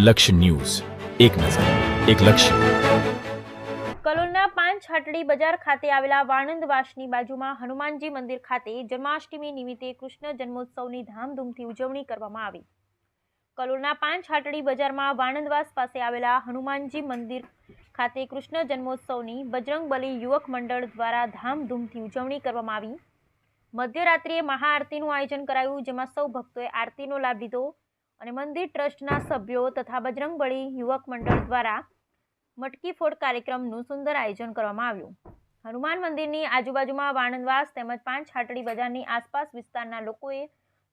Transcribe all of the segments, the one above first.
લક્ષ્ય ન્યૂઝ. એક નજર, એક લક્ષ્ય. કલોલના પાંચ હાટડી બજાર ખાતે આવેલા વાણંદવાસની બાજુમાં હનુમાનજી મંદિર ખાતે જન્માષ્ટમી નિમિત્તે કૃષ્ણ જન્મોત્સવની ધામધૂમથી ઉજવણી કરવામાં આવી. કલોલના પાંચ હાટડી બજારમાં વાણંદવાસ પાસે આવેલા હનુમાનજી મંદિર ખાતે કૃષ્ણ જન્મોત્સવની બજરંગબલી યુવક મંડળ દ્વારા ધામધૂમથી ઉજવણી કરવામાં આવી. મધ્યરાત્રિએ મહાઆરતીનું આયોજન કરાયું, જેમાં સૌ ભક્તોએ આરતીનો લાભ લીધો. અને મંદિર ટ્રસ્ટના સભ્યો તથા બજરંગબળી યુવક મંડળ દ્વારા મટકી ફોડ કાર્યક્રમનું સુંદર આયોજન કરવામાં આવ્યું. હનુમાન મંદિરની આજુબાજુમાં વાણંદવાસ તેમજ પાંચ હાટડી બજારની આસપાસ વિસ્તારના લોકોએ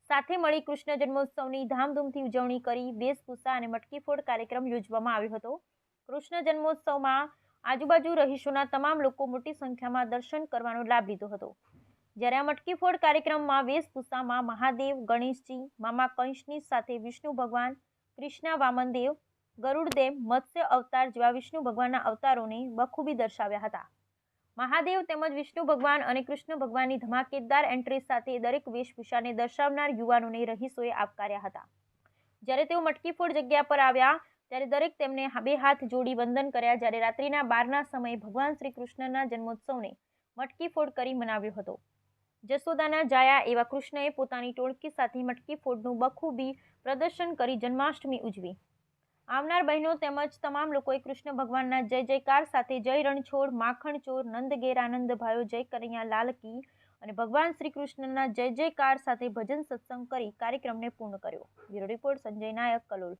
સાથે મળી કૃષ્ણ જન્મોત્સવની ધામધૂમથી ઉજવણી કરી વેશભૂષા અને મટકી ફોડ કાર્યક્રમ યોજવામાં આવ્યો હતો. કૃષ્ણ જન્મોત્સવમાં આજુબાજુ રહીશોના તમામ લોકો મોટી સંખ્યામાં દર્શન કરવાનો લાભ લીધો હતો. જ્યારે આ મટકી ફોડ કાર્યક્રમમાં વેશભૂષામાં મહાદેવ, ગણેશજી, મામા કંશની સાથે વિષ્ણુ ભગવાન, કૃષ્ણા વામનદેવ, ગરુડદેવ, મત્સ્ય અવતાર જેવા વિષ્ણુ ભગવાનના અવતારોને બખૂબી દર્શાવ્યા હતા. મહાદેવ તેમજ વિષ્ણુ ભગવાન અને કૃષ્ણ ભગવાનની ધમાકેદાર એન્ટ્રી સાથે દરેક વેશભૂષાને દર્શાવનાર યુવાનોને રહીશોએ આવકાર્યા હતા. જ્યારે તેઓ મટકી ફોડ જગ્યા પર આવ્યા, ત્યારે દરેક તેમને બે હાથ જોડી વંદન કર્યા, જ્યારે રાત્રિના બારના સમયે ભગવાન શ્રી કૃષ્ણના જન્મોત્સવને મટકી ફોડ કરી મનાવ્યો હતો. જસોદાના જાયા એવા કૃષ્ણએ પોતાની ટોળકી સાથે મટકી ફોડનું બખૂબી પ્રદર્શન કરી જન્માષ્ટમી ઉજવી. આવનાર બહેનો તેમજ તમામ લોકોએ કૃષ્ણ ભગવાનના જય જયકાર સાથે જય રણછોડ, માખણ ચોર, નંદ ઘેર આનંદ ભાયો, જય કનૈયા લાલ કી અને ભગવાન શ્રી કૃષ્ણના જય જયકાર સાથે ભજન સત્સંગ કરી કાર્યક્રમને પૂર્ણ કર્યો. Bureau report Sanjay Nayak, Kalol.